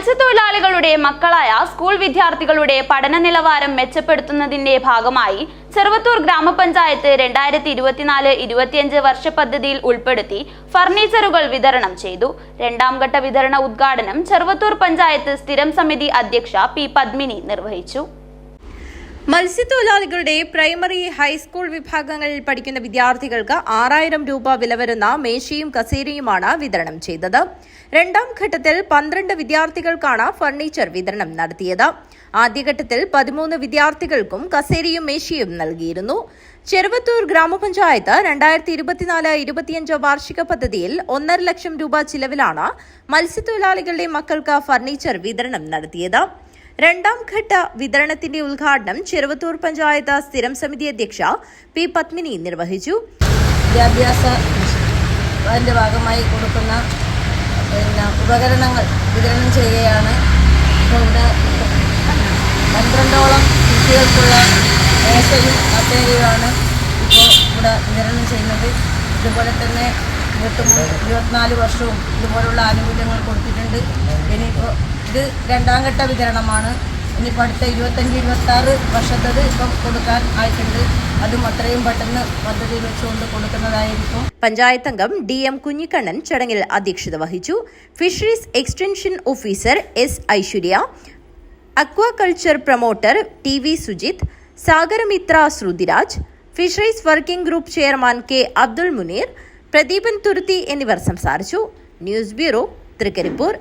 മത്സ്യത്തൊഴിലാളികളുടെ മക്കളായ സ്കൂൾ വിദ്യാർത്ഥികളുടെ പഠന നിലവാരം മെച്ചപ്പെടുത്തുന്നതിന്റെ ഭാഗമായി ചെറുവത്തൂർ ഗ്രാമപഞ്ചായത്ത് രണ്ടായിരത്തി ഇരുപത്തിനാല് ഇരുപത്തിയഞ്ച് വർഷ പദ്ധതിയിൽ ഉൾപ്പെടുത്തി ഫർണിച്ചറുകൾ വിതരണം ചെയ്തു. രണ്ടാം ഘട്ട വിതരണ ഉദ്ഘാടനം ചെറുവത്തൂർ പഞ്ചായത്ത് സ്ഥിരം സമിതി അധ്യക്ഷ പി പത്മിനി നിർവഹിച്ചു. മത്സ്യത്തൊഴിലാളികളുടെ പ്രൈമറി ഹൈസ്കൂൾ വിഭാഗങ്ങളിൽ പഠിക്കുന്ന വിദ്യാർത്ഥികൾക്ക് ആറായിരം രൂപ വില വരുന്ന മേശയും കസേരയുമാണ് വിതരണം ചെയ്തത്. രണ്ടാം ഘട്ടത്തിൽ പന്ത്രണ്ട് വിദ്യാർത്ഥികൾക്കാണ് ഫർണിച്ചർ വിതരണം നടത്തിയത്. ആദ്യഘട്ടത്തിൽ പതിമൂന്ന് വിദ്യാർത്ഥികൾക്കും കസേരയും മേശയും നൽകിയിരുന്നു. ചെറുവത്തൂർ ഗ്രാമപഞ്ചായത്ത് രണ്ടായിരത്തി ഇരുപത്തിനാല് ഇരുപത്തിയഞ്ച് വാർഷിക പദ്ധതിയിൽ ഒന്നര ലക്ഷം രൂപ ചിലവിലാണ് മത്സ്യത്തൊഴിലാളികളുടെ മക്കൾക്ക് ഫർണിച്ചർ വിതരണം നടത്തിയത്. രണ്ടാം ഘട്ട വിതരണത്തിന്റെ ഉദ്ഘാടനം ചെറുവത്തൂർ പഞ്ചായത്ത് സ്ഥിരം സമിതി അധ്യക്ഷ പി പത്മിനി നിർവഹിച്ചു. വിദ്യാഭ്യാസ അതിന്റെ ഭാഗമായി കൊടുക്കുന്ന പിന്നെ ഉപകരണങ്ങൾ വിതരണം ചെയ്യുകയാണ്. ഇവിടെ പന്ത്രണ്ടോളം കുട്ടികൾക്കുള്ള മേശയും അത്തേരിയുമാണ് ഇപ്പോൾ ഇവിടെ വിതരണം ചെയ്യുന്നത്. ഇതുപോലെ തന്നെ ഇരുപത്തൊമ്പത് ഇരുപത്തിനാല് വർഷവും ഇതുപോലുള്ള ആനുകൂല്യങ്ങൾ കൊടുത്തിട്ടുണ്ട്. ഇനിയിപ്പോൾ ഇത് രണ്ടാം ഘട്ട വിതരണമാണ്. ഇനിയിപ്പോൾ അടുത്ത ഇരുപത്തഞ്ച് ഇരുപത്താറ് വർഷത്തത് ഇപ്പം കൊടുക്കാൻ ആയിട്ടുണ്ട്. അതും അത്രയും പെട്ടെന്ന് പദ്ധതിയിൽ വെച്ചുകൊണ്ട് കൊടുക്കുന്നതായിരിക്കും. പഞ്ചായത്ത് അംഗം ഡി എം കുഞ്ഞിക്കണ്ണൻ ചടങ്ങിൽ അധ്യക്ഷത വഹിച്ചു. Fisheries extension officer S Aishwarya aquaculture promoter T V Sujith Sagaramitra Shrutiraj fisheries working group chairman K Abdul Muneer Pradeepan Thuruthi എന്നിവർ സംസാരിച്ചു. News bureau Trikaripur.